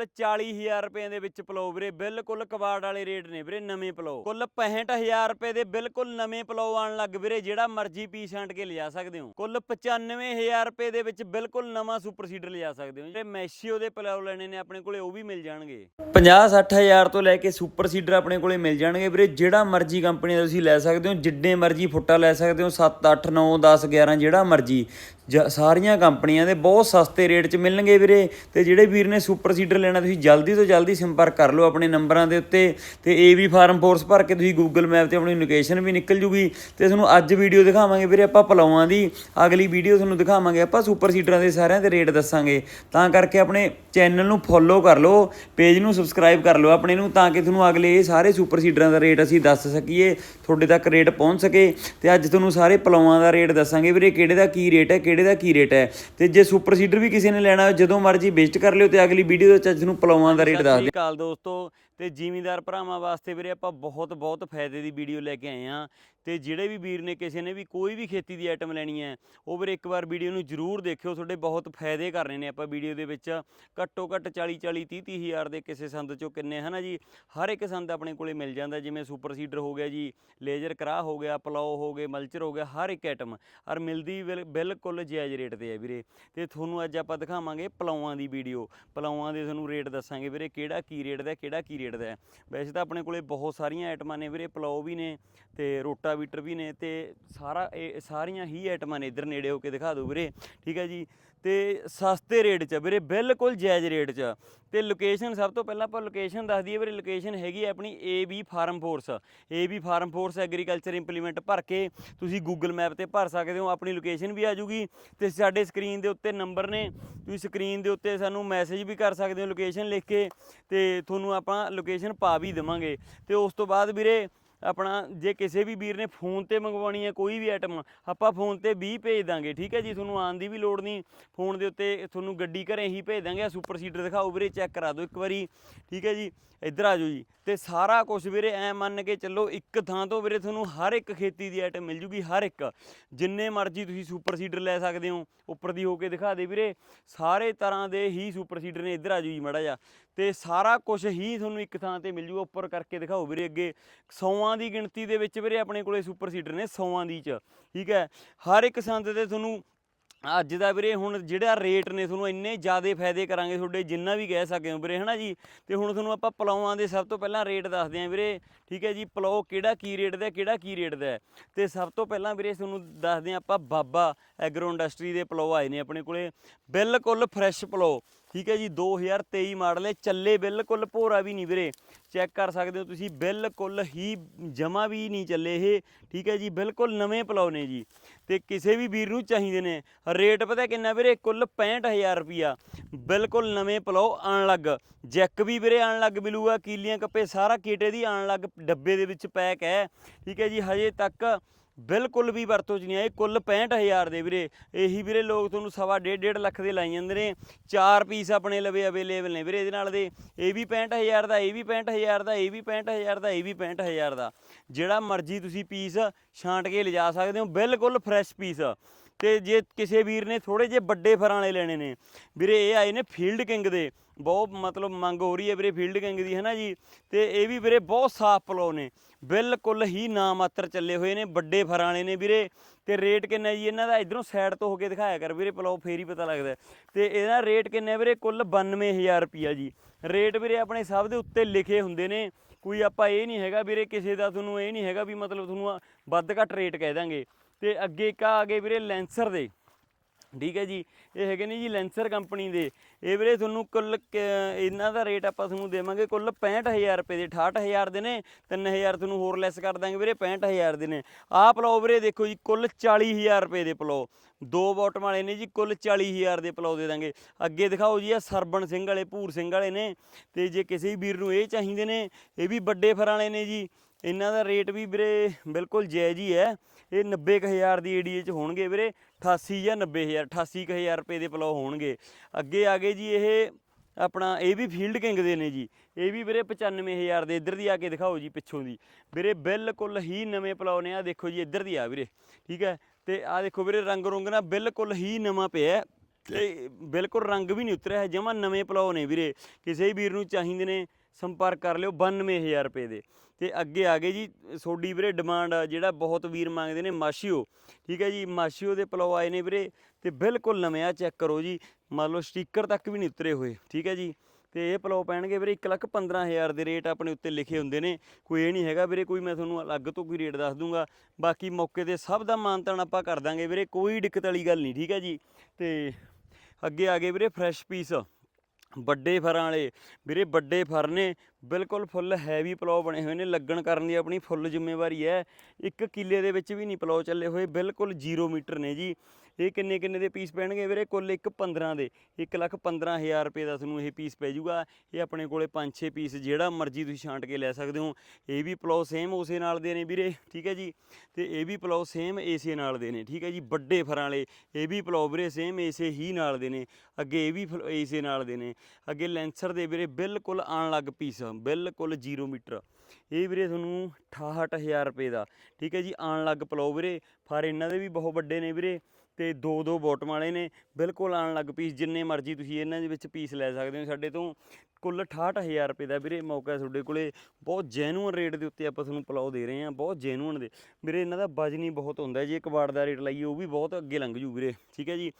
ਘੱਟ 40000 ਰੁਪਏ ਦੇ ਵਿੱਚ ਪਲੋ ਵੀਰੇ, ਬਿਲਕੁਲ ਕਬਾੜ ਵਾਲੇ ਰੇਟ ਨੇ ਵੀਰੇ, ਨਵੇਂ ਪਲੋ ਕੁੱਲ 65000 ਰੁਪਏ ਦੇ ਬਿਲਕੁਲ ਨਵੇਂ ਪਲੋ ਆਣ ਲੱਗ ਵੀਰੇ, ਜਿਹੜਾ ਮਰਜ਼ੀ ਪੀਸ ਛਾਂਟ ਕੇ ਲਿਜਾ ਸਕਦੇ ਹੋ। ਕੁੱਲ 95000 ਰੁਪਏ ਦੇ ਵਿੱਚ ਬਿਲਕੁਲ ਨਵਾਂ ਸੁਪਰ ਸੀਡਰ ਲਿਜਾ ਸਕਦੇ ਹੋ ਜਿਹੜੇ ਮੈਸ਼ੀਓ ਦੇ ਪਲੋ ਲੈਣੇ ਨੇ ਆਪਣੇ ਕੋਲੇ, ਉਹ ਵੀ ਮਿਲ ਜਾਣਗੇ। 50 60000 ਤੋਂ ਲੈ ਕੇ ਸੁਪਰ ਸੀਡਰ ਆਪਣੇ ਕੋਲੇ ਮਿਲ ਜਾਣਗੇ ਵੀਰੇ। ਜਿਹੜਾ ਮਰਜ਼ੀ ਕੰਪਨੀ ਦਾ ਤੁਸੀਂ ਲੈ ਸਕਦੇ ਹੋ, ਜਿੱਡੇ ਮਰਜ਼ੀ ਫੁੱਟਾ ਲੈ ਸਕਦੇ ਹੋ 7 8 9 10 11 ਜਿਹੜਾ ਮਰਜ਼ੀ। ਸਾਰੀਆਂ ਕੰਪਨੀਆਂ ਦੇ ਬਹੁਤ ਸਸਤੇ ਰੇਟ 'ਚ ਮਿਲਣਗੇ ਵੀਰੇ। ਤੇ ਜਿਹੜੇ ਵੀਰ ਨੇ ਸੁਪਰ ਸੀਡਰ ਲੈਣਾ, ਤੁਸੀਂ ਜਲਦੀ ਤੋਂ ਜਲਦੀ ਸੰਪਰਕ ਕਰ ਲਓ ਆਪਣੇ ਨੰਬਰਾਂ ਦੇ ਉੱਤੇ ਤੇ ਏਵੀ ਫਾਰਮ ਫੋਰਸ ਭਰ ਕੇ ਤੁਸੀਂ ਗੂਗਲ ਮੈਪ ਤੇ ਆਪਣੀ ਲੋਕੇਸ਼ਨ ਵੀ ਨਿਕਲ ਜੂਗੀ ਤੇ ਤੁਹਾਨੂੰ ਅੱਜ ਵੀਡੀਓ ਦਿਖਾਵਾਂਗੇ ਵੀਰੇ ਆਪਾਂ ਪਲਾਵਾਂ ਦੀ, ਅਗਲੀ ਵੀਡੀਓ ਤੁਹਾਨੂੰ ਦਿਖਾਵਾਂਗੇ ਆਪਾਂ ਸੁਪਰ ਸੀਡਰਾਂ ਦੇ ਸਾਰਿਆਂ ਦੇ ਰੇਟ ਦੱਸਾਂਗੇ। ਤਾਂ ਕਰਕੇ ਆਪਣੇ ਚੈਨਲ ਨੂੰ ਫੋਲੋ ਕਰ ਲਓ ਪੇਜ ਨੂੰ ਸਬਸਕ੍ਰਾਈਬ ਕਰ ਲਓ ਆਪਣੇ ਨੂੰ ਤਾਂ ਕਿ ਤੁਹਾਨੂੰ ਅਗਲੇ ਇਹ ਸਾਰੇ ਸੁਪਰ ਸੀਡਰਾਂ ਦਾ ਰੇਟ ਅਸੀਂ ਦੱਸ ਸਕੀਏ, ਤੁਹਾਡੇ ਤੱਕ ਰੇਟ ਪਹੁੰਚ ਸਕੇ ਤੇ ਅੱਜ ਤੁਹਾਨੂੰ ਸਾਰੇ ਪਲਾਵਾਂ ਦਾ ਰੇਟ ਦੱਸਾਂਗੇ ਵੀਰੇ ਕਿਹੜੇ ਦਾ ਕੀ ਰੇਟ ਹੈ, ਕਿਹੜੇ ਦਾ ਕੀ ਰੇਟ ਹੈ। ਤੇ ਜੇ ਸੁਪਰ ਸੀਡਰ ਵੀ ਕਿਸੇ ਨੇ ਲੈਣਾ ਹੋਵੇ ਜਦੋਂ ਮਰਜ਼ੀ ਵਿਜ਼ਿਟ ਕਰ ਲਿਓ ਤੇ ਅਗਲੀ ਵੀਡੀਓ ਦੇ ਵਿੱਚ ਤੁਹਾਨੂੰ ਪਲਾਵਾਂ ਦਾ ਰੇਟ ਦੱਸ ਦੇ। ਕਾਲ ਦੋਸਤੋ ਤੇ ਜ਼ਿਮੀਂਦਾਰ ਭਰਾਵਾਂ ਵਾਸਤੇ ਵੀਰੇ ਆਪਾਂ ਬਹੁਤ ਬਹੁਤ ਫਾਇਦੇ ਦੀ ਵੀਡੀਓ ਲੈ ਕੇ ਆਏ ਆ ਤੇ ਜਿਹੜੇ ਵੀ ਵੀਰ ਨੇ ਕਿਸੇ ਨੇ ਵੀ ਕੋਈ ਵੀ ਖੇਤੀ ਦੀ ਆਈਟਮ ਲੈਣੀ ਹੈ, ਉਹ ਵੀਰੇ ਇੱਕ ਵਾਰ ਵੀਡੀਓ ਨੂੰ ਜਰੂਰ ਦੇਖਿਓ। ਤੁਹਾਡੇ ਬਹੁਤ ਫਾਇਦੇ ਕਰਨੇ ਨੇ ਆਪਾਂ ਵੀਡੀਓ ਦੇ ਵਿੱਚ। ਘੱਟੋ ਘੱਟ 40 40 30 30 ਹਜ਼ਾਰ ਦੇ ਕਿਸੇ ਸੰਦ ਚੋਂ ਕਿੰਨੇ, ਹਨਾ ਜੀ? ਹਰ ਇੱਕ ਸੰਦ ਆਪਣੇ ਕੋਲੇ ਮਿਲ ਜਾਂਦਾ। ਜਿਵੇਂ ਸੁਪਰ ਸੀਡਰ ਹੋ ਗਿਆ ਜੀ, ਲੇਜ਼ਰ ਕਰਾ ਹੋ ਗਿਆ, ਪਲਾਓ ਹੋ ਗਏ, ਮਲਚਰ ਹੋ ਗਿਆ, ਹਰ ਇੱਕ ਆਈਟਮ ਔਰ ਮਿਲਦੀ ਬਿਲ- ਬਿਲਕੁਲ ਜਾਇਜ਼ ਰੇਟ ਤੇ ਹੈ ਵੀਰੇ। ਤੇ ਤੁਹਾਨੂੰ ਅੱਜ ਆਪਾਂ ਦਿਖਾਵਾਂਗੇ ਪਲਾਵਾਂ ਦੀ ਵੀਡੀਓ। ਪਲਾਵਾਂ ਦੇ ਤੁਹਾਨੂੰ ਰੇਟ ਦੱਸਾਂਗੇ ਵੀਰੇ, ਕਿਹੜਾ ਕੀ ਰੇਟ ਦਾ, ਕਿਹੜਾ ਕੀ ਰੇਟ ਦਾ ਹੈ ਵੈਸੇ ਤਾਂ ਆਪਣੇ ਕੋਲੇ ਬਹੁਤ ਸਾਰੀਆਂ ਆਈਟਮਾਂ ਨੇ ਵੀਰੇ, ਪਲਾਓ ਵੀ ਨੇ ਤੇ ਰੋਟਾਵੀਟਰ ਵੀ ਨੇ ਤੇ ਸਾਰਾ ਇਹ ਸਾਰੀਆਂ ਹੀ ਆਈਟਮਾਂ ਨੇ। ਇੱਧਰ ਨੇੜੇ ਹੋ ਕੇ ਦਿਖਾ ਦਿਓ ਵੀਰੇ। ਠੀਕ ਹੈ ਜੀ। ਤੇ ਸਸਤੇ ਰੇਟ 'ਚ ਵੀਰੇ, ਬਿਲਕੁਲ ਜਾਇਜ਼ ਰੇਟ 'ਚ ਤੇ ਲੋਕੇਸ਼ਨ ਸਭ ਤੋਂ ਪਹਿਲਾਂ ਆਪਾਂ ਲੋਕੇਸ਼ਨ ਦੱਸ ਦਈਏ ਵੀਰੇ ਲੋਕੇਸ਼ਨ ਹੈਗੀ ਹੈ ਆਪਣੀ AB farm force AB farm force agriculture implement ਭਰ ਕੇ ਤੁਸੀਂ ਗੂਗਲ ਮੈਪ ਤੇ ਭਰ ਸਕਦੇ ਹੋ, ਆਪਣੀ ਲੋਕੇਸ਼ਨ ਵੀ ਆ ਜੂਗੀ। ਤੇ ਸਾਡੇ ਸਕਰੀਨ ਦੇ ਉੱਤੇ ਨੰਬਰ ਨੇ, ਤੁਸੀਂ ਸਕਰੀਨ ਦੇ ਉੱਤੇ ਸਾਨੂੰ ਮੈਸੇਜ ਵੀ ਕਰ ਸਕਦੇ ਹੋ ਲੋਕੇਸ਼ਨ ਲਿਖ ਕੇ। ਤੇ ਤੁਹਾਨੂੰ ਆਪਾਂ ਲੋਕੇਸ਼ਨ ਪਾ ਵੀ ਦੇਵਾਂਗੇ। ਤੇ ਉਸ ਤੋਂ ਬਾਅਦ ਵੀਰੇ ਆਪਣਾ ਜੇ ਕਿਸੇ ਵੀ ਵੀਰ ਨੇ ਫੋਨ ਤੇ ਮੰਗਵਾਉਣੀ ਹੈ, ਕੋਈ ਵੀ ਆਈਟਮ ਆਪਾਂ ਫੋਨ ਤੇ 20 ਭੇਜ ਦਾਂਗੇ, ਠੀਕ ਹੈ ਜੀ? ਤੁਹਾਨੂੰ ਆਉਣ ਦੀ ਵੀ ਲੋੜ ਨਹੀਂ। ਫੋਨ ਦੇ ਉੱਤੇ ਤੁਹਾਨੂੰ ਗੱਡੀ ਘਰੇ ਹੀ ਭੇਜ ਦਾਂਗੇ ਆ ਸੁਪਰ ਸੀਡਰ ਦਿਖਾਓ ਵੀਰੇ ਚੈੱਕ ਕਰਾ ਦਿਓ ਇੱਕ ਵਾਰੀ, ਠੀਕ ਹੈ ਜੀ? ਇੱਧਰ ਆ ਜਾਓ ਜੀ। ਤੇ ਸਾਰਾ ਕੁਝ ਵੀਰੇ ਐ ਮੰਨ ਕੇ ਚੱਲੋ, ਇੱਕ ਥਾਂ ਤੋਂ ਵੀਰੇ ਤੁਹਾਨੂੰ ਹਰ ਇੱਕ ਖੇਤੀ ਦੀ ਆਈਟਮ ਮਿਲ ਜੂਗੀ, ਹਰ ਇੱਕ। ਜਿੰਨੇ ਮਰਜ਼ੀ ਤੁਸੀਂ ਸੁਪਰ ਸੀਡਰ ਲੈ ਸਕਦੇ ਹੋ, ਉੱਪਰ ਦੀ ਹੋ ਕੇ ਦਿਖਾ ਦੇ ਵੀਰੇ। ਸਾਰੇ ਤਰ੍ਹਾਂ ਦੇ ਹੀ ਸੁਪਰ ਸੀਡਰ ਨੇ, ਇੱਧਰ ਆ ਜਾਓ ਜੀ ਮੜਾ ਜਾ ਤੇ ਸਾਰਾ ਕੁਝ ਹੀ ਤੁਹਾਨੂੰ ਇੱਕ ਥਾਂ ਤੇ ਮਿਲ ਜੂਗਾ ਉੱਪਰ ਕਰਕੇ ਦਿਖਾਓ ਵੀਰੇ ਅੱਗੇ। ਸੌਆਂ ਦੀ ਗਿਣਤੀ ਦੇ ਵਿੱਚ ਵੀਰੇ ਆਪਣੇ ਕੋਲੇ ਸੁਪਰ ਸੀਡਰ ਨੇ ਸੌਆਂ ਦੀ ਚ, ਠੀਕ ਹੈ? ਹਰ ਇੱਕ ਸੰਦ ਤੇ ਤੁਹਾਨੂੰ ਅੱਜ ਦਾ ਵੀਰੇ ਹੁਣ ਜਿਹੜਾ ਰੇਟ ਨੇ ਤੁਹਾਨੂੰ ਇੰਨੇ ਜ਼ਿਆਦੇ ਫਾਇਦੇ ਕਰਾਂਗੇ ਤੁਹਾਡੇ ਜਿੰਨਾ ਵੀ ਕਹਿ ਸਕਦੇ ਹੋ ਵੀਰੇ, ਹਨਾ ਜੀ? ਤੇ ਹੁਣ ਤੁਹਾਨੂੰ ਆਪਾਂ ਪਲਾਵਾਂ ਦੇ ਸਭ ਤੋਂ ਪਹਿਲਾਂ ਰੇਟ ਦੱਸਦੇ ਆਂ ਵੀਰੇ, ਠੀਕ ਹੈ ਜੀ? ਪਲਾਓ ਕਿਹੜਾ ਕੀ ਰੇਟ ਦਾ, ਕਿਹੜਾ ਕੀ ਰੇਟ ਦਾ ਹੈ। ਤੇ ਸਭ ਤੋਂ ਪਹਿਲਾਂ ਵੀਰੇ ਤੁਹਾਨੂੰ ਦੱਸਦੇ ਆਂ ਆਪਾਂ ਬਾਬਾ ਐਗਰੋ ਇੰਡਸਟਰੀ ਦੇ ਪਲਾਓ ਆਏ ਨੇ ਆਪਣੇ ਕੋਲੇ। ਬਿਲਕੁਲ ਫਰੈਸ਼ ਪਲਾਓ ਠੀਕ ਹੈ ਜੀ 2023 ਮਾਡਲ ਹੈ, ਚੱਲੇ ਬਿਲਕੁਲ ਭੋਰਾ ਵੀ ਨਹੀਂ ਵੀਰੇ। ਚੈੱਕ ਕਰ ਸਕਦੇ ਹੋ ਤੁਸੀਂ, ਬਿਲਕੁਲ ਹੀ ਜਮਾ ਵੀ ਨਹੀਂ ਚੱਲੇ ਇਹ। ਠੀਕ ਹੈ ਜੀ, ਬਿਲਕੁਲ ਨਵੇਂ ਪਲਾਓ ਨੇ ਜੀ। ਤੇ ਕਿਸੇ ਵੀ ਵੀਰ ਨੂੰ ਚਾਹੀਦੇ ਨੇ। ਰੇਟ ਪਤਾ ਕਿੰਨਾ ਵੀਰੇ? ਕੁੱਲ 65000 ਰੁਪਿਆ ਬਿਲਕੁਲ ਨਵੇਂ ਪਲਾਓ ਆਣ ਲੱਗ। ਜੈਕ ਵੀ ਵੀਰੇ ਆਣ ਲੱਗ ਮਿਲੂਗਾ। ਕੀਲੀਆਂ ਕੱਪੇ ਸਾਰਾ ਕੀਟੇ ਦੀ ਆਣ ਲੱਗ। ਡੱਬੇ ਦੇ ਵਿੱਚ ਪੈਕ ਹੈ। ਠੀਕ ਹੈ ਜੀ, ਹਜੇ ਤੱਕ ਬਿਲਕੁਲ ਵੀ ਵਰਤੋਂ 'ਚ ਨਹੀਂ ਆਏ। ਕੁੱਲ 65000 ਦੇ ਵੀਰੇ। ਇਹੀ ਵੀਰੇ ਲੋਕ ਤੁਹਾਨੂੰ ਸਵਾ ਡੇਢ ਡੇਢ ਲੱਖ ਦੇ ਲਾਈ ਜਾਂਦੇ ਨੇ। ਚਾਰ ਪੀਸ ਆਪਣੇ ਲਵੇ ਅਵੇਲੇਬਲ ਨੇ ਵੀਰੇ ਇਹਦੇ ਨਾਲ ਦੇ। ਇਹ ਵੀ 65000 ਦਾ, ਇਹ ਵੀ 65000 ਦਾ, ਇਹ ਵੀ 65000 ਦਾ, ਇਹ ਵੀ 65000 ਦਾ। ਜਿਹੜਾ ਮਰਜ਼ੀ ਤੁਸੀਂ ਪੀਸ ਛਾਂਟ ਕੇ ਲਿਜਾ ਸਕਦੇ ਹੋ। ਬਿਲਕੁਲ ਫਰੈਸ਼ ਪੀਸ। ਤੇ ਜੇ ਕਿਸੇ ਵੀਰ ਨੇ ਥੋੜੇ ਜਿਹੇ ਵੱਡੇ ਫਰਾਂ ਵਾਲੇ ਲੈਣੇ ਨੇ। ਵੀਰੇ ਇਹ ਆਏ ਨੇ ਫੀਲਡ ਕਿੰਗ ਦੇ। ਬਹੁਤ ਮਤਲਬ ਮੰਗ ਹੋ ਰਹੀ ਹੈ ਵੀਰੇ ਫੀਲਡ ਗੈਂਗ ਦੀ ਹੈ ਨਾ ਜੀ? ਤੇ ਇਹ ਵੀ ਵੀਰੇ ਬਹੁਤ ਸਾਫ਼ ਪਲੋ ਨੇ। ਬਿਲਕੁਲ ਹੀ ਨਾ ਮਾਤਰ ਚੱਲੇ ਹੋਏ ਨੇ, ਵੱਡੇ ਫਰਾਣੇ ਨੇ ਵੀਰੇ। ਤੇ ਰੇਟ ਕਿੰਨਾ ਜੀ? ਇਹਨਾਂ ਦਾ ਇਧਰੋਂ ਸਾਈਡ ਤੋਂ ਹੋ ਕੇ ਦਿਖਾਇਆ ਕਰ ਵੀਰੇ ਪਲੋ ਫੇਰ ਹੀ ਪਤਾ ਲੱਗਦਾ ਹੈ। ਤੇ ਇਹਦਾ ਰੇਟ ਕਿੰਨਾ ਵੀਰੇ? ਕੁੱਲ 92000 ਰੁਪਿਆ ਜੀ। ਰੇਟ ਵੀਰੇ ਆਪਣੇ ਸਭ ਦੇ ਉੱਤੇ ਲਿਖੇ ਹੁੰਦੇ ਨੇ। ਕੋਈ ਆਪਾਂ ਇਹ ਨਹੀਂ ਹੈਗਾ ਵੀਰੇ, ਕਿਸੇ ਦਾ ਤੁਹਾਨੂੰ ਇਹ ਨਹੀਂ ਹੈਗਾ ਵੀ ਮਤਲਬ ਤੁਹਾਨੂੰ ਵੱਧ ਘੱਟ ਰੇਟ ਕਹਿ ਦਾਂਗੇ। ਤੇ ਅੱਗੇ ਇੱਕ ਆ ਗਏ ਵੀਰੇ ਲੈਂਸਰ ਦੇ। ਠੀਕ ਹੈ ਜੀ। ਇਹ ਹੈਗੇ ਨੇ ਜੀ ਲੈਂਸਰ ਕੰਪਨੀ ਦੇ। ਇਹ ਵੀਰੇ ਤੁਹਾਨੂੰ ਕੁੱਲ ਕ- ਇਹਨਾਂ ਦਾ ਰੇਟ ਆਪਾਂ ਤੁਹਾਨੂੰ ਦੇਵਾਂਗੇ ਕੁੱਲ 65000 ਰੁਪਏ ਦੇ। 68000 ਦੇ ਨੇ 3000 ਤੁਹਾਨੂੰ ਹੋਰ ਲੈਸ ਕਰ ਦਾਂਗੇ ਵੀਰੇ 65000 ਦੇ ਨੇ। ਆਹ ਪਲਾਓ ਵੀਰੇ ਦੇਖੋ ਜੀ, ਕੁੱਲ 40000 ਰੁਪਏ ਦੇ ਪਲਾਓ। ਦੋ ਬਾਟਮ ਵਾਲੇ ਨੇ ਜੀ, ਕੁੱਲ 40000 ਦੇ ਪਲਾਓ ਦੇ ਦਾਂਗੇ। ਅੱਗੇ ਦਿਖਾਓ ਜੀ ਆ ਸਰਬਣ ਸਿੰਘ ਵਾਲੇ, ਭੂਰ ਸਿੰਘ ਵਾਲੇ ਨੇ। ਤੇ ਜੇ ਕਿਸੇ ਵੀਰ ਨੂੰ ਇਹ ਚਾਹੀਦੇ ਨੇ, ਇਹ ਵੀ ਵੱਡੇ ਫਰਾਂ ਵਾਲੇ ਨੇ ਜੀ। ਇਹਨਾਂ ਦਾ ਰੇਟ ਵੀ ਵੀਰੇ ਬਿਲਕੁਲ ਜਾਇਜ਼ ਹੀ ਹੈ। ਇਹ 90000 ਦੀ ਏਡੀਏ ਚ ਹੋਣਗੇ ਵੀਰੇ। 88 ਜਾਂ 90000 88000 ਰੁਪਏ ਦੇ ਪਲਾਓ ਹੋਣਗੇ। ਅੱਗੇ ਆ ਗਏ ਜੀ ਇਹ ਆਪਣਾ, ਇਹ ਵੀ ਫੀਲਡ ਕਿੰਗ ਦੇ ਨੇ ਜੀ। ਇਹ ਵੀ ਵੀਰੇ 95000 ਦੇ, ਇੱਧਰ ਦੀ ਆ ਕੇ ਦਿਖਾਓ ਜੀ ਪਿੱਛੋਂ ਦੀ। ਵੀਰੇ ਬਿਲਕੁਲ ਹੀ ਨਵੇਂ ਪਲਾਓ ਨੇ ਆ ਦੇਖੋ ਜੀ ਇੱਧਰ ਦੀ ਆ ਵੀਰੇ। ਠੀਕ ਹੈ? ਤੇ ਆ ਦੇਖੋ ਵੀਰੇ ਰੰਗ ਰੁੰਗ ਨਾ ਬਿਲਕੁਲ ਹੀ ਨਵਾਂ ਪਿਆ ਤੇ ਬਿਲਕੁਲ ਰੰਗ ਵੀ ਨਹੀਂ ਉਤਰਿਆ ਹੈ, ਜਮਾ ਨਵੇਂ ਪਲਾਓ ਨੇ ਵੀਰੇ। ਕਿਸੇ ਵੀਰ ਨੂੰ ਚਾਹੀਦੇ ਨੇ ਸੰਪਰਕ ਕਰ ਲਿਓ 92000 ਰੁਪਏ ਦੇ। ਤੇ ਅੱਗੇ ਆ ਗਏ ਜੀ ਸੋਡੀ ਵੀਰੇ ਡਿਮਾਂਡ ਜਿਹੜਾ ਬਹੁਤ ਵੀਰ ਮੰਗਦੇ ਨੇ ਮਾਸ਼ੀਓ। ਠੀਕ ਹੈ ਜੀ, ਮਾਸ਼ੀਓ ਦੇ ਪਲੋ ਆਏ ਨੇ ਵੀਰੇ, ਤੇ ਬਿਲਕੁਲ ਨਵੇਂ ਆ ਚੈੱਕ ਕਰੋ ਜੀ। ਮੰਨ ਲਓ ਸਟicker ਤੱਕ ਵੀ ਨਹੀਂ ਉਤਰੇ ਹੋਏ, ਠੀਕ ਹੈ ਜੀ। ਤੇ ਇਹ ਪਲਾਓ ਪੈਣਗੇ ਵੀਰੇ 115000 ਦੇ ਰੇਟ ਆਪਣੇ ਉੱਤੇ ਲਿਖੇ ਹੁੰਦੇ ਨੇ। ਕੋਈ ਇਹ ਨਹੀਂ ਹੈਗਾ ਵੀਰੇ, ਕੋਈ ਮੈਂ ਤੁਹਾਨੂੰ ਅਲੱਗ ਤੋਂ ਕੋਈ ਰੇਟ ਦੱਸ ਦੂੰਗਾ। ਬਾਕੀ ਮੌਕੇ ਤੇ ਸਭ ਦਾ ਮਾਨਤਾਨ ਆਪਾਂ ਕਰ ਦਾਂਗੇ ਵੀਰੇ, ਕੋਈ ਦਿੱਕਤ ਵਾਲੀ ਗੱਲ ਨਹੀਂ, ਠੀਕ ਹੈ ਜੀ। ਤੇ ਅੱਗੇ ਆ ਗਏ ਵੀਰੇ ਫਰੈਸ਼ ਪੀਸ ਵੱਡੇ ਫਰਾਂ ਵਾਲੇ। ਵੀਰੇ, ਵੱਡੇ ਫਰ ਨੇ ਬਿਲਕੁਲ ਫੁੱਲ ਹੈਵੀ ਪਲਾਓ ਬਣੇ ਹੋਏ ਨੇ, ਲੱਗਣ ਕਰਨ ਦੀ ਆਪਣੀ ਫੁੱਲ ਜ਼ਿੰਮੇਵਾਰੀ ਹੈ। ਇੱਕ ਕਿੱਲੇ ਦੇ ਵਿੱਚ ਵੀ ਨਹੀਂ ਪਲਾਓ ਚੱਲੇ ਹੋਏ, ਬਿਲਕੁਲ 0 ਮੀਟਰ ਨੇ ਜੀ। ਇਹ ਕਿੰਨੇ ਕਿੰਨੇ ਦੇ ਪੀਸ ਪੈਣਗੇ ਵੀਰੇ? ਕੁੱਲ ਇੱਕ 15 ਦੇ। 1 ਲੱਖ 15000 ਰੁਪਏ ਦਾ ਤੁਹਾਨੂੰ ਇਹ ਪੀਸ ਪੈ ਜਾਊਗਾ। ਇਹ ਆਪਣੇ ਕੋਲੇ 5-6 ਪੀਸ ਜਿਹੜਾ ਮਰਜ਼ੀ ਤੁਸੀਂ ਛਾਂਟ ਕੇ ਲੈ ਸਕਦੇ ਹੋ। ਇਹ ਵੀ ਪਲਾਓ ਸੇਮ ਉਸੇ ਨਾਲ ਦੇ ਨੇ ਵੀਰੇ, ਠੀਕ ਹੈ ਜੀ? ਤੇ ਇਹ ਵੀ ਪਲਾਓ ਸੇਮ ਏਸੇ ਨਾਲ ਦੇ ਨੇ, ਠੀਕ ਹੈ ਜੀ? ਵੱਡੇ ਫਰਾਂ ਵਾਲੇ, ਇਹ ਵੀ ਪਲਾਓ ਵੀਰੇ ਸੇਮ ਏਸੇ ਹੀ ਨਾਲ ਦੇ ਨੇ। ਅੱਗੇ ਇਹ ਵੀ ਫਲ- ਏਸੇ ਨਾਲ ਦੇ ਨੇ। ਅੱਗੇ ਲੈਂਸਰ ਦੇ ਵੀਰੇ ਬਿਲਕੁਲ ਆਣ ਲੱਗ ਪੀਸ ਬਿਲਕੁਲ 0 ਮੀਟਰ ਇਹ ਵੀਰੇ ਤੁਹਾਨੂੰ 68000 ਰੁਪਏ ਦਾ, ਠੀਕ ਹੈ ਜੀ? ਆਣ ਲੱਗ ਪਲਾਓ ਵੀਰੇ। ਫਰ ਇਹਨਾਂ ਦੇ ਵੀ ਬਹੁਤ ਵੱਡੇ ਨੇ ਵੀਰੇ। ਤੇ ਦੋ ਦੋ ਬੋਟਮ ਵਾਲੇ ਨੇ ਬਿਲਕੁਲ ਆਣ ਲੱਗ ਪੀਸ ਜਿੰਨੇ ਮਰਜ਼ੀ ਤੁਸੀਂ ਇਹਨਾਂ ਦੇ ਵਿੱਚ ਪੀਸ ਲੈ ਸਕਦੇ ਹੋ ਸਾਡੇ ਤੋਂ। ਕੁੱਲ 68000 ਰੁਪਏ ਦਾ ਵੀਰੇ ਮੌਕਾ ਤੁਹਾਡੇ ਕੋਲੇ। ਬਹੁਤ ਜੈਨੂਅਨ ਰੇਟ ਦੇ ਉੱਤੇ ਆਪਾਂ ਤੁਹਾਨੂੰ ਪਲਾਓ ਦੇ ਰਹੇ ਹਾਂ, ਬਹੁਤ ਜੈਨੂਅਨ ਦੇ। ਵੀਰੇ ਇਹਨਾਂ ਦਾ ਵਜਨ ਹੀ ਬਹੁਤ ਹੁੰਦਾ ਜੇ ਕਬਾੜ ਦਾ ਰੇਟ ਲਾਈਏ, ਉਹ ਵੀ ਬਹੁਤ ਅੱਗੇ ਲੰਘ ਜੂ ਵੀਰੇ, ਠੀਕ ਹੈ ਜੀ।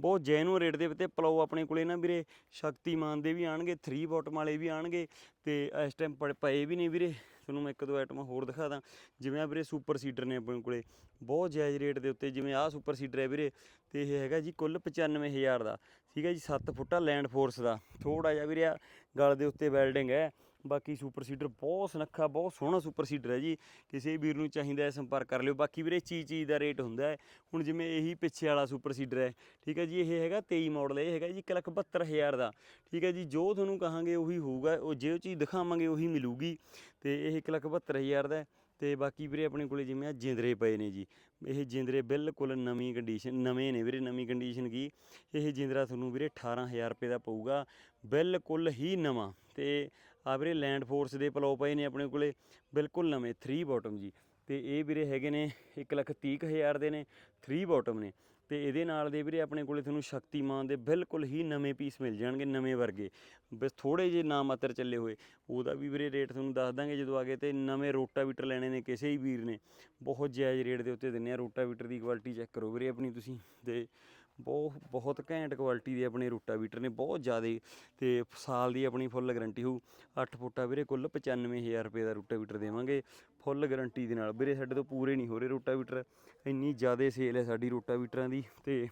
ਬਹੁਤ ਜੈਨੂਅਨ ਰੇਟ ਦੇ ਉੱਤੇ ਪਲਾਓ ਆਪਣੇ ਕੋਲੇ ਨਾ ਵੀਰੇ, ਸ਼ਕਤੀਮਾਨ ਦੇ ਵੀ ਆਣਗੇ 3 ਬੋਟਮ ਵਾਲੇ ਵੀ ਆਣਗੇ ਤੇ ਇਸ ਟਾਈਮ ਪਏ ਵੀ ਨਹੀਂ ਵੀਰੇ। ਤੁਹਾਨੂੰ ਮੈਂ ਇੱਕ ਦੋ ਆਈਟਮਾਂ ਹੋਰ ਦਿਖਾ ਦਾਂ। ਜਿਵੇਂ ਆ ਵੀਰੇ ਸੁਪਰ ਸੀਡਰ ਨੇ ਆਪਣੇ ਕੋਲੇ। ਬਹੁਤ ਜਾਇਜ਼ ਰੇਟ ਦੇ ਉੱਤੇ ਜਿਵੇਂ ਆਹ ਸੁਪਰ ਸੀਡਰ ਹੈ ਵੀਰੇ। ਤੇ ਇਹ ਹੈਗਾ ਜੀ ਕੁੱਲ 95000 ਦਾ। ਠੀਕ ਹੈ ਜੀ 7 ਫੁੱਟਾ ਲੈਂਡ ਫੋਰਸ ਦਾ। ਥੋੜਾ ਜਿਹਾ ਵੀਰੇ ਆ ਗਲ ਦੇ ਉੱਤੇ ਵੈਲਡਿੰਗ ਹੈ। ਬਾਕੀ ਸੁਪਰ ਸੀਡਰ ਬਹੁਤ ਸੁਨੱਖਾ, ਬਹੁਤ ਸੋਹਣਾ ਸੁਪਰ ਸੀਡਰ ਹੈ ਜੀ। ਕਿਸੇ ਵੀਰ ਨੂੰ ਚਾਹੀਦਾ ਹੈ ਸੰਪਰਕ ਕਰ ਲਿਓ। ਬਾਕੀ ਵੀਰੇ ਚੀਜ਼ ਚੀਜ਼ ਦਾ ਰੇਟ ਹੁੰਦਾ ਹੈ। ਹੁਣ ਜਿਵੇਂ ਇਹੀ ਪਿੱਛੇ ਵਾਲਾ ਸੁਪਰ ਸੀਡਰ ਹੈ, ਠੀਕ ਹੈ ਜੀ, ਇਹ ਹੈਗਾ 23 ਮਾਡਲ, ਇਹ ਹੈਗਾ ਜੀ 172000 ਦਾ, ਠੀਕ ਹੈ ਜੀ। ਜੋ ਤੁਹਾਨੂੰ ਕਹਾਂਗੇ ਉਹੀ ਹੋਊਗਾ, ਉਹ ਜੇ ਚੀਜ਼ ਦਿਖਾਵਾਂਗੇ ਉਹੀ ਮਿਲੂਗੀ। ਤੇ ਇਹ 172000 ਦਾ ਹੈ। ਤੇ ਬਾਕੀ ਵੀਰੇ ਆਪਣੇ ਕੋਲੇ ਜਿਵੇਂ ਆ ਜਿੰਦਰੇ ਪਏ ਨੇ ਜੀ, ਇਹ ਜਿੰਦਰੇ ਬਿਲਕੁਲ ਨਵੀਂ ਕੰਡੀਸ਼ਨ ਨਵੇਂ ਨੇ ਵੀਰੇ, ਨਵੀਂ ਕੰਡੀਸ਼ਨ ਕੀ? ਇਹ ਜਿੰਦਰਾ ਤੁਹਾਨੂੰ ਵੀਰੇ 18000 ਰੁਪਏ ਦਾ ਪਊਗਾ, ਬਿਲਕੁਲ ਹੀ ਨਵਾਂ। ਤੇ ਆ ਵੀਰੇ ਲੈਂਡ ਫੋਰਸ ਦੇ ਪਲੋ ਪਏ ਨੇ ਆਪਣੇ ਕੋਲੇ, ਬਿਲਕੁਲ ਨਵੇਂ 3 ਬਾਟਮ ਜੀ। ਤੇ ਇਹ ਵੀਰੇ ਹੈਗੇ ਨੇ 130000 ਦੇ ਨੇ 3 ਬਾਟਮ ਨੇ। ਤੇ ਇਹਦੇ ਨਾਲ ਦੇ ਵੀਰੇ ਆਪਣੇ ਕੋਲੇ ਤੁਹਾਨੂੰ ਸ਼ਕਤੀਮਾਨ ਦੇ ਬਿਲਕੁਲ ਹੀ ਨਵੇਂ ਪੀਸ ਮਿਲ ਜਾਣਗੇ, ਨਵੇਂ ਵਰਗੇ। ਬਸ ਥੋੜੇ ਜੇ ਨਾ ਮਾਤਰ ਚੱਲੇ ਹੋਏ। ਉਹਦਾ ਵੀ ਵੀਰੇ ਰੇਟ ਤੁਹਾਨੂੰ ਦੱਸ ਦਾਂਗੇ ਜਦੋਂ ਆਗੇ ਤੇ ਨਵੇਂ ਰੋਟਾਵੀਟਰ ਲੈਣੇ ਨੇ ਕਿਸੇ ਹੀ ਵੀਰ ਨੇ। ਬਹੁਤ ਜਾਇਜ਼ ਰੇਟ ਦੇ ਉੱਤੇ ਦਿੰਨੇ ਆ ਰੋਟਾਵੀਟਰ ਦੀ ਕੁਆਲਿਟੀ ਚੈੱਕ ਕਰੋ ਵੀਰੇ ਆਪਣੀ ਤੁਸੀਂ। ਤੇ ਬਹੁਤ ਬਹੁਤ ਘੈਂਟ ਕੁਆਲਿਟੀ ਦੇ ਆਪਣੇ ਰੋਟਾਵੀਟਰ ਨੇ, ਬਹੁਤ ਜ਼ਿਆਦਾ। ਤੇ ਸਾਲ ਦੀ ਆਪਣੀ ਫੁੱਲ ਗਾਰੰਟੀ ਹੋਊ। 8 ਫੁੱਟਾ ਵੀਰੇ ਕੁੱਲ 95000 ਰੁਪਏ ਦਾ ਰੋਟਾਵੀਟਰ ਦੇਵਾਂਗੇ। ਫੁੱਲ ਗਾਰੰਟੀ ਦੇ ਨਾਲ। ਵੀਰੇ ਸਾਡੇ ਤੋਂ ਪੂਰੇ ਨਹੀਂ ਹੋ ਰਹੇ ਰੋਟਾਵੀਟਰ। ਇੰਨੀ ਜ਼ਿਆਦਾ ਸੇਲ ਹੈ ਸਾਡੀ ਰੋਟਾਵੀਟਰਾਂ ਦੀ। ਤੇ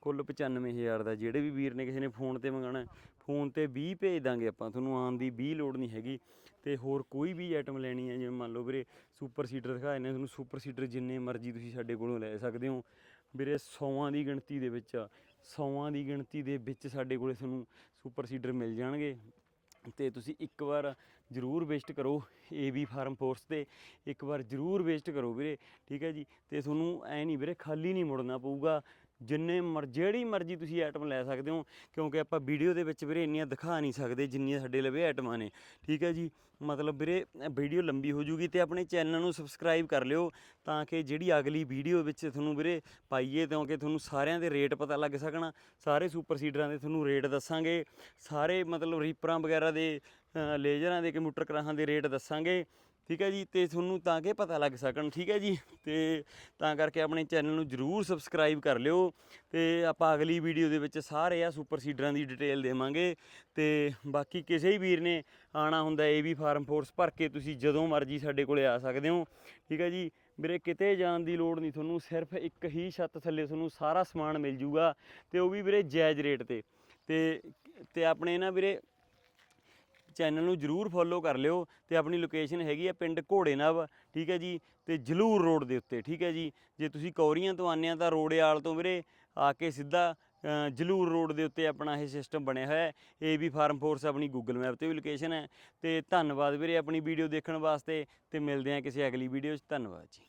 ਕੁੱਲ 95000 ਦਾ ਜਿਹੜੇ ਵੀ ਵੀਰ ਨੇ ਕਿਸੇ ਨੇ ਫੋਨ ਤੇ ਮੰਗਾਣਾ ਫੋਨ ਤੇ 20 ਭੇਜ ਦਾਂਗੇ ਆਪਾਂ। ਤੁਹਾਨੂੰ ਆਉਣ ਦੀ 20 ਲੋੜ ਨਹੀਂ ਹੈਗੀ। ਤੇ ਹੋਰ ਕੋਈ ਵੀ ਆਈਟਮ ਲੈਣੀ ਹੈ, ਜਿਵੇਂ ਮੰਨ ਲਓ ਵੀਰੇ ਸੁਪਰ ਸੀਡਰ ਦਿਖਾਏ ਨੇ ਤੁਹਾਨੂੰ ਸੁਪਰ ਸੀਟਰ ਜਿੰਨੇ ਮਰਜ਼ੀ ਤੁਸੀਂ ਸਾਡੇ ਕੋਲੋਂ ਲੈ ਸਕਦੇ ਹੋ। ਵੀਰੇ ਸੌਵਾਂ ਦੀ ਗਿਣਤੀ ਦੇ ਵਿੱਚ ਸੌਵਾਂ ਦੀ ਗਿਣਤੀ ਦੇ ਵਿੱਚ ਸਾਡੇ ਕੋਲੇ ਤੁਹਾਨੂੰ ਸੁਪਰ ਸੀਡਰ ਮਿਲ ਜਾਣਗੇ। ਤੇ ਤੁਸੀਂ ਇੱਕ ਵਾਰ ਜ਼ਰੂਰ ਵੇਸਟ ਕਰੋ ਏਬੀ ਫਾਰਮ ਫੋਰਸ ਤੇ। ਇੱਕ ਵਾਰ ਜ਼ਰੂਰ ਵੇਸਟ ਕਰੋ ਵੀਰੇ, ਠੀਕ ਹੈ ਜੀ? ਤੇ ਤੁਹਾਨੂੰ ਐ ਨਹੀਂ ਵੀਰੇ, ਖਾਲੀ ਨਹੀਂ ਮੁੜਨਾ ਪਊਗਾ। ਜਿੰਨੇ ਮਰ, ਜਿਹੜੀ ਮਰਜ਼ੀ ਤੁਸੀਂ ਆਈਟਮ ਲੈ ਸਕਦੇ ਹੋ, ਕਿਉਂਕਿ ਆਪਾਂ ਵੀਡੀਓ ਦੇ ਵਿੱਚ ਵੀਰੇ ਇੰਨੀਆਂ ਦਿਖਾ ਨਹੀਂ ਸਕਦੇ ਜਿੰਨੀਆਂ ਸਾਡੇ ਲਵੇ ਆਈਟਮਾਂ ਨੇ। ਠੀਕ ਹੈ ਜੀ? ਮਤਲਬ ਵੀਰੇ ਵੀਡੀਓ ਲੰਬੀ ਹੋ ਜੂਗੀ ਤੇ ਆਪਣੇ ਚੈਨਲ ਨੂੰ ਸਬਸਕ੍ਰਾਈਬ ਕਰ ਲਿਓ ਤਾਂ ਕਿ ਜਿਹੜੀ ਅਗਲੀ ਵੀਡੀਓ ਵਿੱਚ ਤੁਹਾਨੂੰ ਵੀਰੇ ਪਾਈਏ, ਕਿਉਂਕਿ ਤੁਹਾਨੂੰ ਸਾਰਿਆਂ ਦੇ ਰੇਟ ਪਤਾ ਲੱਗ ਸਕਣ। ਸਾਰੇ ਸੁਪਰ ਸੀਡਰਾਂ ਦੇ ਤੁਹਾਨੂੰ ਰੇਟ ਦੱਸਾਂਗੇ। ਸਾਰੇ ਮਤਲਬ ਰੀਪਰਾਂ ਵਗੈਰਾ ਦੇ ਲੇਜ਼ਰਾਂ ਦੇ ਕੰਪਿਊਟਰ ਕਰਾਹਾਂ ਦੇ ਰੇਟ ਦੱਸਾਂਗੇ। ਠੀਕ ਹੈ ਜੀ, ਤੇ ਤੁਹਾਨੂੰ ਤਾਂ ਕਿ ਪਤਾ ਲੱਗ ਸਕਣ, ਠੀਕ ਹੈ ਜੀ। ਤੇ ਤਾਂ ਕਰਕੇ ਆਪਣੇ ਚੈਨਲ ਨੂੰ ਜਰੂਰ ਸਬਸਕ੍ਰਾਈਬ ਕਰ ਲਿਓ। ਤੇ ਆਪਾਂ ਅਗਲੀ ਵੀਡੀਓ ਦੇ ਵਿੱਚ ਸਾਰੇ ਆ ਸੁਪਰ ਸੀਡਰਾਂ ਦੀ ਡਿਟੇਲ ਦੇਵਾਂਗੇ। ਤੇ ਬਾਕੀ ਕਿਸੇ ਹੀ ਵੀਰ ਨੇ ਆਣਾ ਹੁੰਦਾ ਇਹ ਵੀ ਫਾਰਮ ਫੋਰਸ ਭਰ ਕੇ ਤੁਸੀਂ ਜਦੋਂ ਮਰਜ਼ੀ ਸਾਡੇ ਕੋਲੇ ਆ ਸਕਦੇ ਹੋ। ਠੀਕ ਹੈ ਜੀ, ਵੀਰੇ ਕਿਤੇ ਜਾਣ ਦੀ ਲੋੜ ਨਹੀਂ, ਤੁਹਾਨੂੰ ਸਿਰਫ ਇੱਕ ਹੀ ਛੱਤ ਥੱਲੇ ਤੁਹਾਨੂੰ ਸਾਰਾ ਸਮਾਨ ਮਿਲ ਜੂਗਾ। ਤੇ ਉਹ ਵੀ ਵੀਰੇ ਜਾਇਜ਼ ਰੇਟ ਤੇ। ਤੇ ਤੇ ਆਪਣੇ ਨਾ ਵੀਰੇ ਚੈਨਲ ਨੂੰ ਜਰੂਰ ਫੋਲੋ ਕਰ ਲਿਓ ਤੇ ਆਪਣੀ ਲੋਕੇਸ਼ਨ ਹੈਗੀ ਆ ਪਿੰਡ ਘੋੜੇਨਵ, ਠੀਕ ਹੈ ਜੀ, ਤੇ ਜਲੂਰ ਰੋਡ ਦੇ ਉੱਤੇ, ਠੀਕ ਹੈ ਜੀ। ਜੇ ਤੁਸੀਂ ਕੌਰੀਆਂ ਤੋਂ ਆਉਂਦੇ ਆ ਤਾਂ ਰੋੜੇਆਲ ਤੋਂ ਵੀਰੇ ਆ ਕੇ ਸਿੱਧਾ ਜਲੂਰ ਰੋਡ ਦੇ ਉੱਤੇ ਆਪਣਾ ਇਹ ਸਿਸਟਮ ਬਣਿਆ ਹੋਇਆ ਹੈ। ਇਹ ਵੀ ਫਾਰਮ ਫੋਰਸ ਆਪਣੀ ਗੂਗਲ ਮੈਪ ਤੇ ਵੀ ਲੋਕੇਸ਼ਨ ਹੈ। ਤੇ ਧੰਨਵਾਦ ਵੀਰੇ ਆਪਣੀ ਵੀਡੀਓ ਦੇਖਣ ਵਾਸਤੇ ਤੇ ਮਿਲਦੇ ਆ ਕਿਸੇ ਅਗਲੀ ਵੀਡੀਓ 'ਚ। ਧੰਨਵਾਦ ਜੀ।